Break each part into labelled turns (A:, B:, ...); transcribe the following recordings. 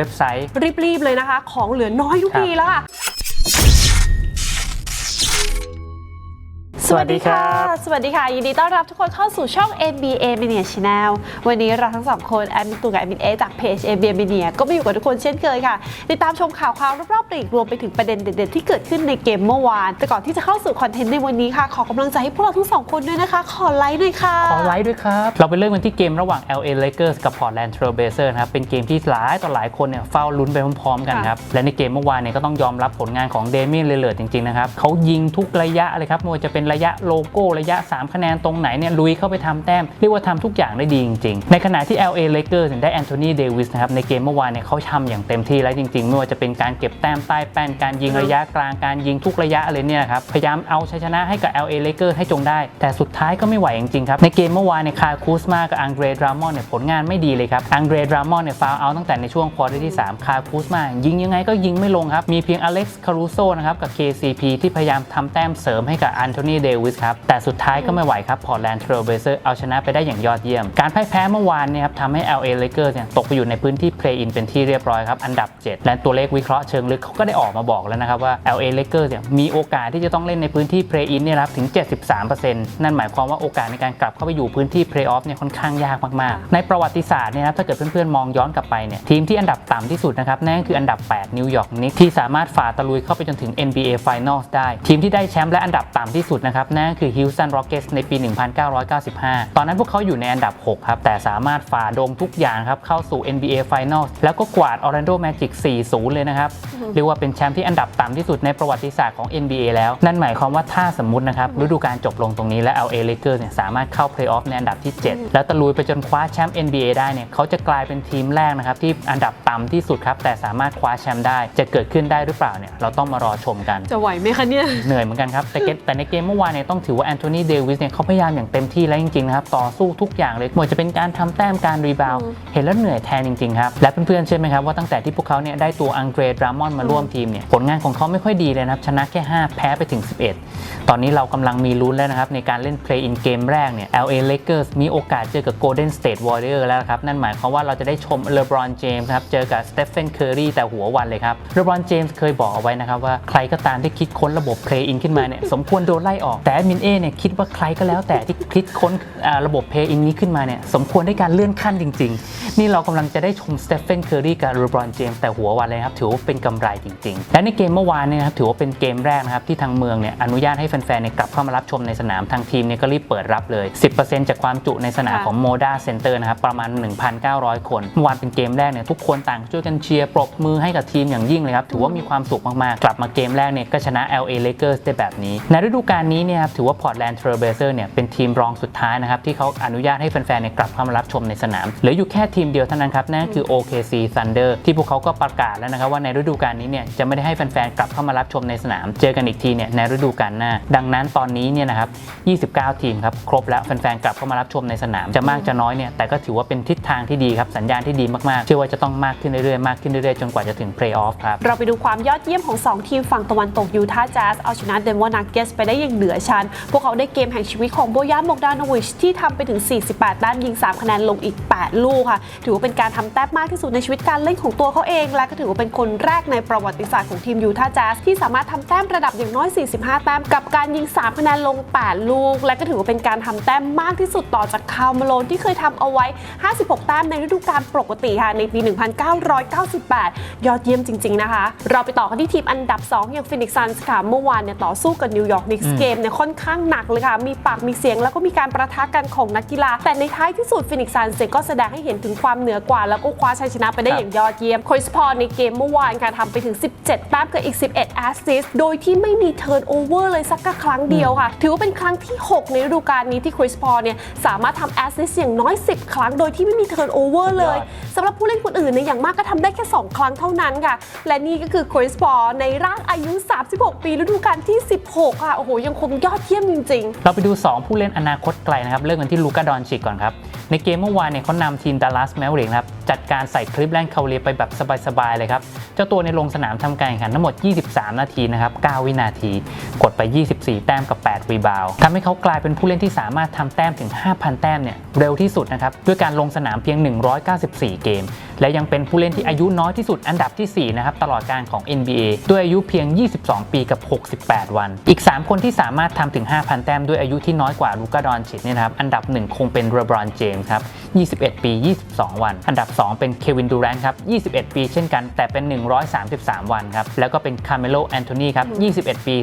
A: ็บไซต์
B: รีบๆเลยนะคะ ของเหลือน้อยทุก
A: ครับ
B: ทีแล้วค่ะ
A: สวัสดีครับ
B: สวัสดีค่ะ ยินดีต้อนรับทุกคนเข้าสู่ช่อง NBA Mania Channel วันนี้เราทั้งสองคนแอดมินตูกับแอดมินเอจากเพจ NBA Mania ก็มาอยู่กับทุกคนเช่นเคยค่ะ ติดตามชมข่าวคราวรอบๆปลีกรวมไปถึงประเด็นเด็ดๆ ที่เกิดขึ้นในเกมเมื่อวาน แต่ก่อนที่จะเข้าสู่คอนเทนต์ในวันนี้ค่ะ ขอกำลังใจให้พวกเราทั้งสองคนด้วยนะคะ ขอไลค์หน่อยค่ะ
A: ขอไลค์ด้วยครับ เราไปเริ่มกันที่เกมระหว่าง LA Lakers กับ Portland Trail Blazers นะครับ เป็นเกมที่หลายต่อหลายคนเนี่ยเฝ้าลุ้นไปพร้อมๆกันครับ และในเกมเมื่อวานเนี่ยก็ต้องยอมรับผลงานของเดเมียนเลเลอร์จริงๆนะครับเขายิงทุกระยะเลยครับไม่ว่าจะเป็นระยะโลโก้ระยะ 3 คะแนนตรงไหนเนี่ยลุยเข้าไปทำแต้ม เรียกว่าทำทุกอย่างได้ดีจริง ๆ ในขณะที่ LA Lakers เนี่ยได้แอนโทนีเดวิสนะครับในเกมเมื่อวานเนี่ยเขาทำอย่างเต็มที่แล้วจริงๆ ไม่ว่าจะเป็นการเก็บแต้มใต้แป้นการยิงระยะกลางการยิงทุกระยะเลยเนี่ยครับพยายามเอาชัยชนะให้กับ LA Lakers ให้จงได้ แต่สุดท้ายก็ไม่ไหวจริงๆครับในเกมเมื่อวานเนี่ยคาร์คูสมากับอังเดรดรามอนเนี่ยผลงานไม่ดีเลยครับอังเดรดรามอนเนี่ยฟาวเอาตั้งแต่ในช่วงควอเตอร์ที่ 3 คาร์คูสมายิงยังไงก็ยิงไม่ลงครับมีเพียงอเล็กซ์คารูโซนะครับกับ KCP ที่พยายามทำแต้มเสริมให้กับอันโทนีเดวิสครับ แต่สุดท้ายก็ไม่ไหวครับพอร์แลนด์เทรลเบเซอร์เอาชนะไปได้อย่างยอดเยี่ยม การพ่ายแพ้เมื่อวานเนี่ยครับทำให้ LA Lakers เนี่ยตกไปอยู่ในพื้นที่ play-in เป็นที่เรียบร้อยครับ อันดับ 7 และตัวเลขวิเคราะห์เชิงลึกเขาก็ได้ออกมาบอกแล้วนะครับว่า LA Lakers เนี่ยมีโอกาสที่จะต้องเล่นในพื้นที่ play-in เนี่ยครับถึง 73%นั่นหมายความว่าโอกาสในการกลับเข้าไปอยู่พื้นที่ play-off เนี่ยค่อนข้างยากมากๆ ในประวัติศาสตร์เนี่ยนะครับถ้าเกิดเพื่อนๆมองย้อนกลับไปเนี่ยทีมที่อันดับต่ำที่สุดนะครับนั่นก็คืออันดับ 8 นิวยอร์กนิกที่สามารถฝ่าตะลุยเข้าไปจนถึง NBA Finals ได้ ทีมที่ได้แชมป์และอันดับต่ำที่สุดนะครับนั่นก็คือ Houston Rockets ในปี 1995 ตอนนั้นพวกเขาอยู่ในอันดับ 6 ครับ แต่สามารถฝ่าดงทุกอย่างครับ เข้าสู่ NBA Finals แล้วก็กวาด Orlando Magic 4-0 เลยนะครับ เรียกว่าเป็นแชมป์ที่อันดับต่ำที่สุดในประวัติศาสตร์ของ NBA แล้ว นั่นหมายความว่าถ้าสมมุตินะครับฤดูกาลจบลงตรงนี้และ LA Lakers เนี่ยสามารถเข้า Playoff ในอันดับที่ 7 แล้วตะลุยไปจนคว้าแชมป์ NBA ได้เนี่ยเขาจะกลายเป็นทีมแรกนะครับที่อันดับต่ำที่สุดครับแต่สามารถคว้าแชมป์ได้จะเกิดขึ้นได้หรือเปล่าเนี่ยเราต้องมารอชมกัน
B: จะไหวไหมคะเนี่ย
A: เหนื่อยเหมือนกันครับแต่เกมแต่ในเกมเมื่อวานเนี่ยต้องถือว่าแอนโทนีเดวิสเนี่ยเขาพยายามอย่างเต็มที่แล้วจริงๆนะครับต่อสู้ทุกอย่างเลยไม่ว่าจะเป็นการทำแต้มการรีบาวด์เห็นแล้วเหนื่อยแทนจริงๆครับและเพื่อนๆเชื่อไหมครับว่าตั้งแต่ที่พวกเขาเนี่ยได้ตัวอังเดรดรามอนมาร่วมทีมเนี่ยผลงานของเขาไม่ค่อยดีเลยนะครับชนะแค่ 5 แพ้ไปถึง 11 ตอนนี้เรากำลังมีลุ้นแล้วนะครับในการเล่น play in เกมแรกเนี่ย LA Lakers มีโอกาสเจอกับ Golden State Warriors แล้วครับนั่นหมายความว่าเราจะได้ชม LeBron James ครับเจอกับ Stephen Curry แต่หัววันเลยครับ LeBron James เคยบอกเอาไว้นะครับว่าใครก็ตามที่คิดค้นระบบ play in ขึ้นมาเนี่ยสมควรโดนไล่ออกแต่แอดมินเอเนี่ยคิดว่าใครก็แล้วแต่ที่คิดค้นระบบ play in นี้ขึ้นมาเนี่ยสมควรได้การเลื่อนขั้นจริง ๆ นี่เรากำลังจะได้ชม Stephen Curry กับ LeBron James แต่หัววันเลยครับถือว่าเป็นกำไรจริงๆ และในเกมเมื่อวานเนี่ยนะครับถือว่าเป็นเกมแรกนะครับที่ทางเมืองเนี่ยอนุญาตให้แฟนๆเนี่ยกลับเข้ามารับชมในสนามทางทีมเนี่ยก็รีบเปิดรับเลย 10%จากความจุในสนาม
B: ค่ะ
A: ของ Moda Center นะครับประมาณ 1,900 คนเมื่อวานเป็นเกมแรกเนี่ยทุกคนต่างช่วยกันเชียร์ปรบมือให้กับทีมอย่างยิ่งเลยครับถือว่ามีความสุขมากๆ กลับมาเกมแรกเนี่ยก็ชนะ LA Lakers ได้แบบนี้ ในฤดูกาลนี้เนี่ยครับถือว่า Portland Trail Blazers เนี่ยเป็นทีมรองสุดท้ายนะครับที่เขาอนุญาตให้แฟนๆเนี่ยกลับเข้ามารับชมในสนามเหลืออยู่แค่ทีีมเดียวเท่านั้นครับ นั่นคือ OKC Thunder ที่พวกเขาก็ประกาศแล้วนะครับว่าในฤดูกาลนี้เนี่ยจะไม่ได้ให้แฟนๆ กลับเข้ามารับชมในสนาม เจอกันอีกทีเนี่ยในฤดูกาลหน้า ดังนั้นตอนนี้เนี่ยนะครับ 29 ทีมครับ ครบแล้วแฟนๆ กลับเข้ามารับชมในสนาม จะมากจะน้อยเนี่ยแต่ก็ถือว่าเป็นทิศทางที่ดีครับ สัญญาณที่ดีมากๆ เชื่อว่าจะต้องมากขึ้นเรื่อยๆ มากขึ้นเรื่อยๆ จนกว่าจะถึงเพลย์ออฟครับ
B: เราไปดูความยอดเยี่ยมของ 2 ทีมฝั่งตะวันตกยูทาห์แจ๊สเอาชนะเดนเวอร์นักเกสไปได้อย่างเหนือชั้น พวกเขาได้เกมแห่งชีวิตของโบยานโบกดานวิชที่ทำไปถึง 48 แต้มยิง 3 คะแนนลงอีก 8 ลูกค่ะถือว่าเป็นการทำแต้มมากที่สุดในชีวิตการเล่นของตัวเขาเอง และก็ถือว่าเป็นคนแรกในประวัติศาสตร์ของทีมยูทาห์แจ๊สที่สามารถทำแต้มระดับอย่างน้อย 45 แต้มกับการยิง 3 คะแนนลง 8 ลูก และก็ถือว่าเป็นการทำแต้มมากที่สุดต่อจากคาร์มโลนที่เคยทำเอาไว้ 56 แต้มในฤดูกาลปกติค่ะในปี 1998 ยอดเยี่ยมจริง ๆ นะคะ เราไปต่อกันที่ทีมอันดับ 2 อย่างฟินิกซ์ซันส์ค่ะเมื่อวานเนี่ยต่อสู้กับนิวยอร์กนิกส์เกมเนี่ยค่อนข้างหนักเลยค่ะมีปากมีเสียงแล้วก็มีการประทะกันของนักกีฬา แต่ในท้ายที่สุดฟินิกซ์ซันเซก็แสดงให้เห็นถึงความเหนือกว่า แล้วก็คว้าชัยชนะไปได้
A: ครับ
B: อย่างยอดเยี่ยมคริสพอลในเกมเมื่อวานค่ะทำไปถึง 17แต้มกับอีก 11แอสซิสต์โดยที่ไม่มีเทิร์นโอเวอร์เลยสักครั้งเดียวค่ะ ถือว่าเป็นครั้งที่ 6 ในฤดูกาลนี้ที่คริสพอลเนี่ยสามารถทำแอสซิสต์อย่างน้อย 10 ครั้งโดยที่ไม่มีเทิร์นโอเวอร์เลยสำหรับผู้เล่นคนอื่นเนี่ยอย่างมากก็ทำได้แค่ 2 ครั้งเท่านั้นค่ะ และนี่ก็คือคริสพอลในร่างอายุ 36 ปีฤดูกาลที่ 16 ค่ะโอ้โหยังคงยอดเยี่ยมจริง ๆ
A: เราไปดู 2 ผู้เล่นอนาคตไกลนะครับเริ่มกันที่ลูกาดอนชิกก่อนครับในเกมเมื่อวานเนี่ยเขานำทีมดัลลัสแมวริกนะครับจัดการใส่คลิปแลนด์คาเรียไปแบบสบายๆเลยครับ เจ้าตัวในลงสนามทำการแข่งขันทั้งหมด 23 นาทีนะครับ9วินาที กดไป 24 แต้มกับ 8 รีบาวด์ทำให้เขากลายเป็นผู้เล่นที่สามารถทำแต้มถึง 5,000 แต้มเนี่ยเร็วที่สุดนะครับด้วยการลงสนามเพียง 194 เกม และยังเป็นผู้เล่นที่อายุน้อยที่สุดอันดับที่ 4 นะครับ ตลอดการของ NBA ด้วยอายุเพียง 22 ปีกับ 68 วัน อีก 3 คนที่สามารถทำถึง 5,000 แต้มด้วยอายุที่น้อยกว่าลูกาดอนชิดเนี่ยนะครับ อันดับ 1 คงเป็นเรบรอนเจมส์ครับ 21 ปี 22 วัน อันดับ 2 เป็นเควินดูแรนครับ 21 ปีเช่นกัน แต่เป็น 133 วันครับ แล้วก็เป็นคาเมโลแอนโทนีครับ 21 ปี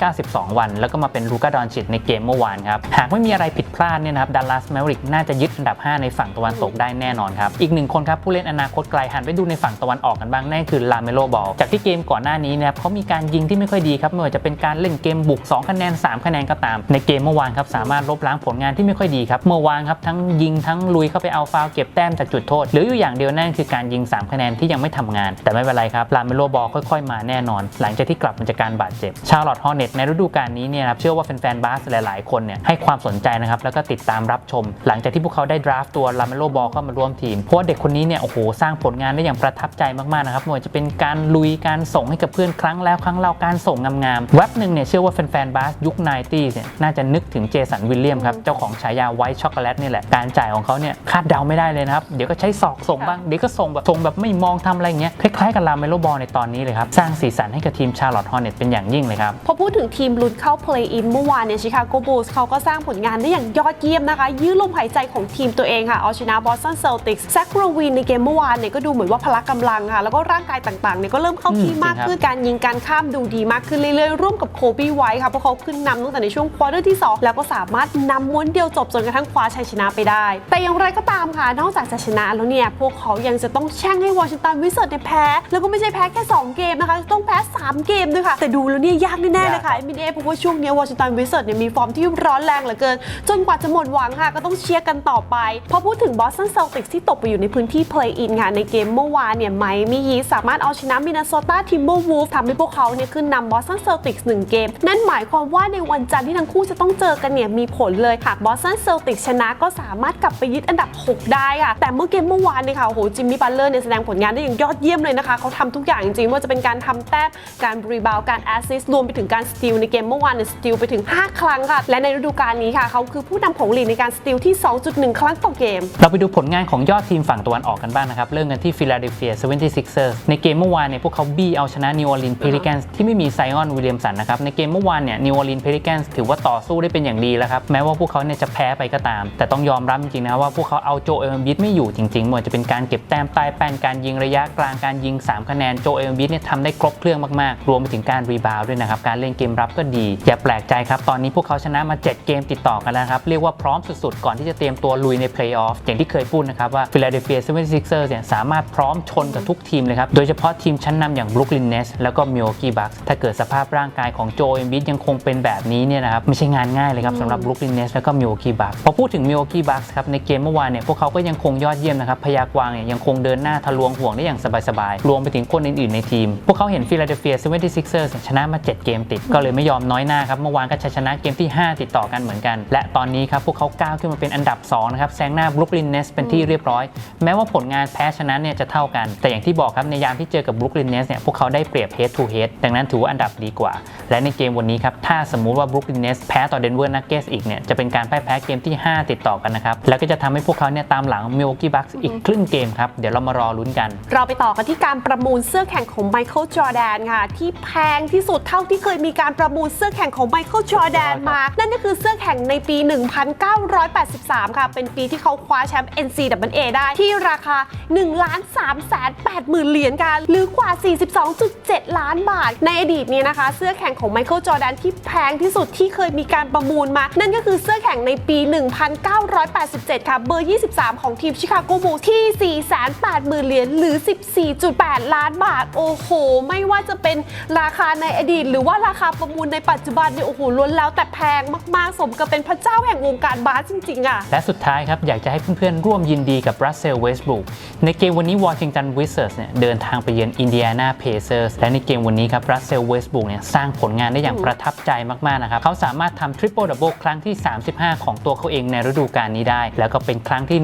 A: 292 วัน แล้วก็มาเป็นลูกาดอนชิดในเกมเมื่อวานครับ หากไม่มีอะไรผิดพลาดเนี่ยนะครับดัลลัสแมริกน่าจะยึดอันดับ 5 ในฝั่งตะวันตกได้แน่นอนครับ อีกหนึ่งคนครับผู้เล่นอนนาคตไกลหันไปดูในฝั่งตะวันออกกันบ้างนั่นคือลาเมโลบอลจากที่เกมก่อนหน้านี้นะครับเขามีการยิงที่ไม่ค่อยดีครับไม่ว่าจะเป็นการเล่นเกมบุก 2 คะแนน 3 คะแนนก็ตาม ในเกมเมื่อวานครับสามารถลบล้างผลงานที่ไม่ค่อยดีครับเมื่อวานครับทั้งยิงทั้งลุยเข้าไปเอาฟาวเก็บแต้มจากจุดโทษเหลืออยู่อย่างเดียวนั่นคือการยิง 3 คะแนนที่ยังไม่ทำงาน แต่ไม่เป็นไรครับลาเมโลบอลค่อยๆ มาแน่นอน หลังจากที่กลับมาจากการบาดเจ็บชาร์ลอตฮอร์เน็ตในฤดูกาลนี้เนี่ยครับเชื่อว่าแฟนๆบาสหลายๆคนเนี่ยให้ความสนใจนะครับแล้วก็ติดตามรับชม หลังจากที่พวกเขาได้ดราฟต์ตัวลาเมโลบอลเข้ามาร่วมทีมเพราะเด็กคนนี้เนี่ยโอ้โหสร้างผลงานได้อย่างประทับใจมากๆนะครับไม่ว่าจะเป็นการลุยการส่งให้กับเพื่อนครั้งแล้วครั้งเล่าการส่งงามๆเว็บหนึ่งเนี่ยเชื่อว่าแฟนๆบาสยุค 90เนี่ยน่าจะนึกถึงเจสันวิลเลียมครับเจ้าของฉายาไวท์ช็อกโกแลตนี่แหละการจ่ายของเขาเนี่ยคาดเดาไม่ได้เลยนะครับเดี๋ยวก็ใช้ศอกส่งบ้างเดี๋ยวก็ส่งแบบส่งแบบไม่มองทำอะไรเงี้ยคล้ายๆกับลาเมโลบอลในตอนนี้เลยครับสร้างสีสันให้กับทีมชาร์ลอตฮอร์เน็ตเป็นอย่างยิ่งเลยครับ
B: พอพูดถึงทีมลุ้นเข้าเพลย์อินเมื่อวานเนี่ยชิคาโกบูลส์เขาก็สร้างผลงานได้อย่างยอดเยี่ยมนะคะยื้อลมหายใจของทีมตัวเองค่ะเอาชนะบอสตันเซลติกส์แซคโรวินในเกมเมื่อวานเนี่ยก็ดูเหมือนว่าพละกำลังค่ะ แล้วก็ร่างกายต่างๆเนี่ยก็เริ่มเข้าที่
A: อืม
B: มาก
A: จริงครับ
B: ขึ้นการยิงการข้ามดูดีมากขึ้นเรื่อยๆ ร่วมกับโคบี้ไวท์ค่ะ เพราะเขาขึ้นนำตั้งแต่ในช่วงควอเตอร์ที่ 2 แล้วก็สามารถนำม้วนเดียวจบจนกระทั่งคว้าชัยชนะไปได้ แต่อย่างไรก็ตามค่ะ นอกจากจะชนะแล้วเนี่ย พวกเขายังจะต้องแช่งให้วอชิงตันวิสเซอร์เนี่ยแพ้ แล้วก็ไม่ใช่แพ้แค่ 2 เกมนะคะ ต้องแพ้ 3 เกมด้วยค่ะ แต่ดูแล้วเนี่ยยากแน่ๆเลยค่ะเอ็มบีเอเพราะว่าช่วงนี้วอชิงตันวิสเซอร์เนี่ยมีฟอร์มที่ร้อนแรงเหลือเกิน จนกว่าจะหมดหวังค่ะ ก็ต้องเชียร์กันต่อไปพอพูดถึงบอสตันเซลติกที่ตกไปอยู่ในพื้นที่เพลย์อินค่ะในเกมเมื่อวานเนี่ยไมมี่ฮีสามารถเอาชนะมิน n โซตาทิมเบอร์วูฟทำให้พวกเขาเนี่ยขึ้นนำบอสตันเซลติกหนึ่งเกม นั่นหมายความว่าในวันจันทร์ที่ทั้งคู่จะต้องเจอกันเนี่ยมีผลเลยหากบอสตันเซลติกชนะก็สามารถกลับไปยึดอันดับ 6 ได้ค่ะ แต่เมื่อเกมเมื่อวานเนี่ยค่ะโอ้โหจิมมี่บัลเลอร์เนี่ยแสดงผลงานได้อย่างยอดเยี่ยมเลยนะคะเขาทำทุกอย่างจริงๆว่าจะเป็นการทำแต้มการรีบาวการแอสซิสต์รวมไปถึงการสตีลในเกมเมื่อวานเนี่ยสตีลไปถึง 5 ครั้งค่ะ และในฤดูกาลนี้ค่ะเขาคือผู้นำของลีกในการสตีลที่ 2.1 ครั้งต่อเกม
A: เราไปดูผลงานของยอดทีมฝั่งตะวันออกกันบ้างนะครับ เริ่มกันที่ฟิลาเดลเฟีย 76ers ในเกมเมื่อวานเนี่ยพวกเขาบี้เอาชนะนิวออร์ลีนเพลิแกนส์ที่ไม่มีไซออนวิลเลียมสันนะครับ ในเกมเมื่อวานเนี่ยนิวออร์ลีนเพลิแกนส์ถือว่าต่อสู้ได้เป็นอย่างดีแล้วครับ แม้ว่าพวกเขาเนี่ยจะแพ้ไปก็ตาม แต่ต้องยอมรับจริงๆนะว่าพวกเขาเอาโจเอลบิดไม่อยู่จริงๆไม่ว่าจะเป็นการเก็บแต้มใต้แป้นการยิงระยะกลางการยิง 3 คะแนนโจเอลบิดเนี่ยทำได้ครบเครื่องมากๆ รวมไปถึงการรีบาวด์ด้วยนะครับการเล่นเกมรับก็ดี อย่าแปลกใจครับตอนนี้พวกเขาชนะมา 7 เกมติดต่อกันแล้วครับเรียกว่าพร้อมสุดๆก่อนที่จะเตรียมตัวลุยในเพลย์ออฟอย่างที่เคยพูดนะครับว่า Philadelphia 76ers เนี่ยสามารถพร้อมชนกับทุกทีมเลยครับ โดยเฉพาะทีมชั้นนำอย่าง Brooklyn Nets แล้วก็ Milwaukee Bucks ถ้าเกิดสภาพร่างกายของโจเอมบิดยังคงเป็นแบบนี้เนี่ยนะครับไม่ใช่งานง่ายเลยครับสำหรับ Brooklyn Nets แล้วก็ Milwaukee Bucks พอพูดถึง Milwaukee Bucks ครับในเกมเมื่อวานเนี่ยพวกเขาก็ยังคงยอดเยี่ยมนะครับพยากวางเนี่ยยังคงเดินหน้าทะลวงห่วงได้อย่างสบายๆรวมไปถึงคนอื่นๆในทีม พวกเขาเห็น Philadelphia 76ers ชนะมา 7 เกมติดก็เลยไม่ยอมน้อยหน้าครับเมื่อวานก็ชัยชนะเกมที่ 5 ติดต่อกันเหมือนกัน และตอนนี้ครับพวกเขาก้าวขึ้นมาเป็นอันดับ2นะครับแซงหน้า Brooklyn Nets เป็นที่เรียบร้อย แม้ว่าผลงานแพ้ชนะเนี่ยจะเท่ากัน แต่อย่างที่บอกครับในยามที่เจอกับ Brooklyn Nets เนี่ยพวกเขาได้เปรียบ head to head ดังนั้นถือว่าอันดับดีกว่า และในเกมวันนี้ครับถ้าสมมุติว่า Brooklyn Nets แพ้ต่อ Denver Nuggets อีกเนี่ยจะเป็นการพ่ายแพ้เกมที่ 5 ติดต่อกันนะครับแล้วก็จะทำให้พวกเขาเนี่ยตามหลัง Milwaukee Bucks อีกครึ่งเกมครับเดี๋ยวเรามารอลุ้นกัน
B: เราไปต่อกันที่การประมูลเสื้อแข่งของไมเคิลจอร์แดนค่ะที่แพงที่สุดเท่าที่เคยมีการประมูลเสื้อแข่งของไมเคิลจอร์แดนมา นั่นก็คือเสื้อแข่งในปี 1983 ค่ะ เป็นปีที่เขาคว้าแชมป์ NCAA ได้ที่ราคา1ล้าน3แสน8หมื่นเหรียญกัน หรือกว่า 42.7 ล้านบาท ในอดีตนี้นะคะ เสื้อแข่งของไมเคิลจอร์แดนที่แพงที่สุดที่เคยมีการประมูลมา นั่นก็คือเสื้อแข่งในปี 1987 ค่ะเบอร์ 23 ของทีมชิคาโกบูลที่ 480,000 เหรียญหรือ 14.8 ล้านบาท โอ้โห ไม่ว่าจะเป็นราคาในอดีต หรือว่าราคาประมูลในปัจจุบันเนี่ยโอ้โหล้วนแล้วแต่แพงมากๆ สมกับเป็นพระเจ้าแห่งวงการบาสจริงๆอะ
A: และสุดท้ายครับ อยากจะให้เพื่อนๆ ร่วมยินดีกับรัสเซลเวสบ o ูในเกมวันนี้วอชิงตันวิ z เซอร์สเนี่ยเดินทางไปเยือนอินเดียนาเพเซอร์สและในเกมวันนี้ครับรัสเซลเวสบ o ู k เนี่ยสร้างผลงานได้อย่างประทับใจมากๆนะครับเขาสามารถทำทริปเปิลดับเบิลครั้งที่ 35 ของตัวเขาเองในฤดูกาลนี้ได้ แล้วก็เป็นครั้งที่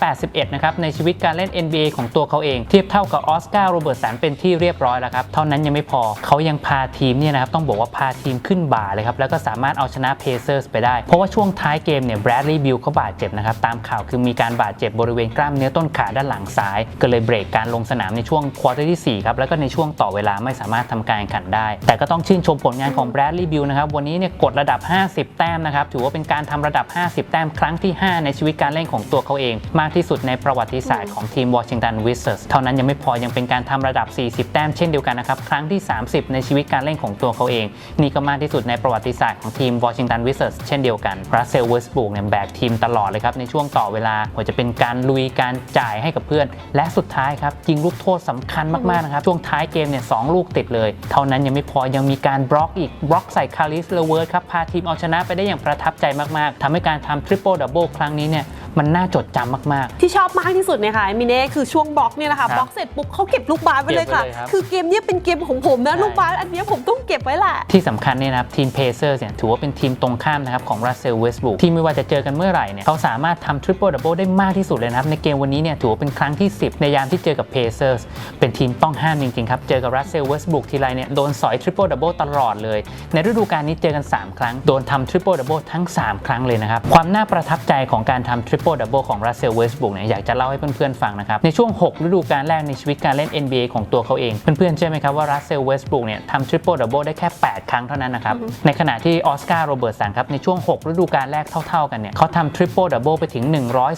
A: 181 นะครับในชีวิตการเล่น NBA ของตัวเขาเอง เทียบเท่ากับออสการ์โรเบิร์ตสันเป็นที่เรียบร้อยแล้วครับเท่านั้นยังไม่พอเขายังพาทีมเนี่ยนะครับต้องบอกว่าพาทีมขึ้นบ่าเลยครับแล้วก็สามารถเอาชนะเพเซอร์สไปได้เพราะว่าช่วงท้ายเกมเนี่ยแบรดลีย์บิลเขาบาดเจ็บนะครับตามข่าวคือมีการบาดเจ็บบริเวณกล้ามเนื้อต้นขาด้านหลังซ้าย ก็เลยเบรกการลงสนามในช่วงควอเตอร์ที่4ครับแล้วก็ในช่วงต่อเวลาไม่สามารถทำการแข่งขันได้ แต่ก็ต้องชื่นชมผลงานของแบรดลีย์บิลนะครับวันนี้เนี่ยกดระดับ 50 แต้มนะครับถือว่าเป็นการทำระดับ 50 แต้มครั้งที่ 5 ในชีวิตการเล่นของตัวเขาเอง มากที่สุดในประวัติศาสตร์ของทีมวอชิงตันวิ z เซอร์สเท่านั้นยังไม่พอยังเป็นการทำระดับ 40 แต้มเช่นเดียวกันนะครับครั้งที่ 30 ในชีวิตการเล่นของตัวเขาเอง นี่ก็มากที่สุดในประวัติศาสตร์ของทีมวอชิงตันวิ z เซอร์สเช่นเดียวกันรัสเซลเวสบุกเนี่ยแบกทีมตลอดเลยครับในช่วงต่อเวลาว่าจะเป็นการลุยการจ่ายให้กับเพื่อน และสุดท้ายครับยิงลูกโทษสำคัญมากๆนะครับช่วงท้ายเกมเนี่ยสองลูกติดเลย เท่านั้นยังไม่พอยังมีการบล็อกอีกบล็อกใส่คาริสเลเวิร์ดครับพาทีมเอาชนะไปได้อย่างประทับใจมากๆทำให้การทำทริปเปิลดับเบิลครั้งนี้เนี่ย มันน่าจดจำมาก
B: ที่ชอบมากที่สุดเนี่ยค่ะมิเน่คือช่วงบล็อกเนี่ยนะคะ
A: ครับ
B: บล็อกเสร็จปุ๊บเขาเก็บลูกบาสไว้เลยค่ะ
A: เก็บไว้เลยครับ
B: คือเกมเนี้ยเป็นเกมของผมนะ
A: ใช่
B: ลูกบาสอันเนี้ยผมต้องเก็บไว้แหละ
A: ที่สำคัญเนี่ยนะครับทีมเพเซอร์เนี่ยถือว่าเป็นทีมตรงข้ามนะครับของรัสเซลเวสบุกที่ไม่ว่าจะเจอกันเมื่อไหร่เนี่ยเขาสามารถทำทริปเปิลดับเบิลได้มากที่สุดเลยนะครับ ในเกมวันนี้เนี่ยถือว่าเป็นครั้งที่ 10 ในยามที่เจอกับเพเซอร์เป็นทีมต้องห้ามจริงๆครับ เจอกับรัสเซลเวสบุกทีไรเนี่ยโดนสอยทริปเปิลดับเบิลตลอดเลย ในฤดูกาลนี้เจอกัน 3 ครั้ง โดนทำทริปเปิลดับเบิลทั้ง 3 ครั้งเลยนะครับความน่าประทับใจของการทำทริปเปิลดับเบิลของรัสเซลเวสบุกเนี่ยอยากจะเล่าให้เพื่อนๆฟังนะครับในช่วง 6 ฤดูกาลแรกในชีวิตการเล่น NBA ของตัวเขาเองเพื่อนๆเชื่อไหมครับว่ารัสเซลเวสบุกเนี่ยทำทริปเปิลดับเบิลได้แค่ 8 ครั้งเท่านั้นนะครับในขณะที่ออสการ์โรเบิร์ตสันครับในช่วง 6 ฤดูกาลแรกเท่าๆกันเนี่ยเขาทำทริปเปิลดับเบิลไปถึง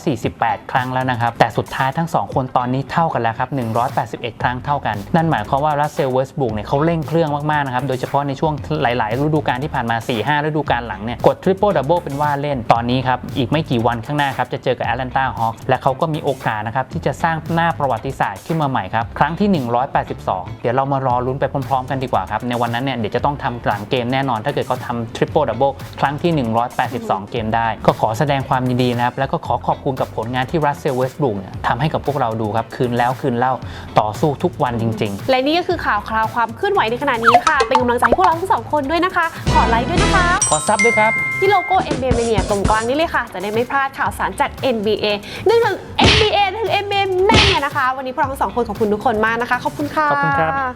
A: 148 ครั้งแล้วนะครับแต่สุดท้ายทั้ง 2 คนตอนนี้เท่ากันแล้วครับ181 ครั้งเท่ากัน นั่นหมายความว่ารัสเซลเวสบุกเนี่ยเขาเร่งเครื่องมากๆนะครับโดยเฉพาะในช่วงหลาย ๆ ฤดูกาลที่ผ่านมา 4-5 ฤดูกาลหลังเนี่ยกดทริปเปิลดับเบิลเป็นว่าเล่นตอนนี้ครับอีกไม่กี่วันข้างหน้าครับจะเจอกับแอตแลนตาฮอคและเขาก็มีโอกาสนะครับที่จะสร้างหน้าประวัติศาสตร์ขึ้นมาใหม่ครับ ครั้งที่ 182 เดี๋ยวเรามารอลุ้นไปพร้อมๆ กันดีกว่าครับ ในวันนั้นเนี่ยเดี๋ยวจะต้องทำหลังเกมแน่นอน ถ้าเกิดเขาทำทริปเปิลดับเบิลครั้งที่ 182 เกมได้ ก็ขอแสดงความยินดีนะครับ แล้วก็ขอขอบคุณกับผลงานที่รัสเซลเวสบ o ูกเนี่ยทำให้กับพวกเราดูครับ คืนแล้วคืนเล่าต่อสู้ทุกวันจริง ๆ
B: และนี่ก็คือข่าวคราวความเคลื่อนไหวในขณะนี้ค่ะ เป็นกำลังใจให้พวกเราทั้งสองคนด้วยนะคะ ขอไลค์ด้วยนะคะ
A: ขอซับด้วยครับ
B: ที่โลโก้ NBA Mania ตรงกลางนี้เลยค่ะ จะได้ไม่พลาดข่าวสารจาก NBA นึกถึง NBA ถึง NBA แม่เนี่ยนะคะ วันนี้พวกเราทั้งสองคนขอบคุณทุกคนมากนะคะ ขอบคุณค่ะ
A: ขอบคุณครับ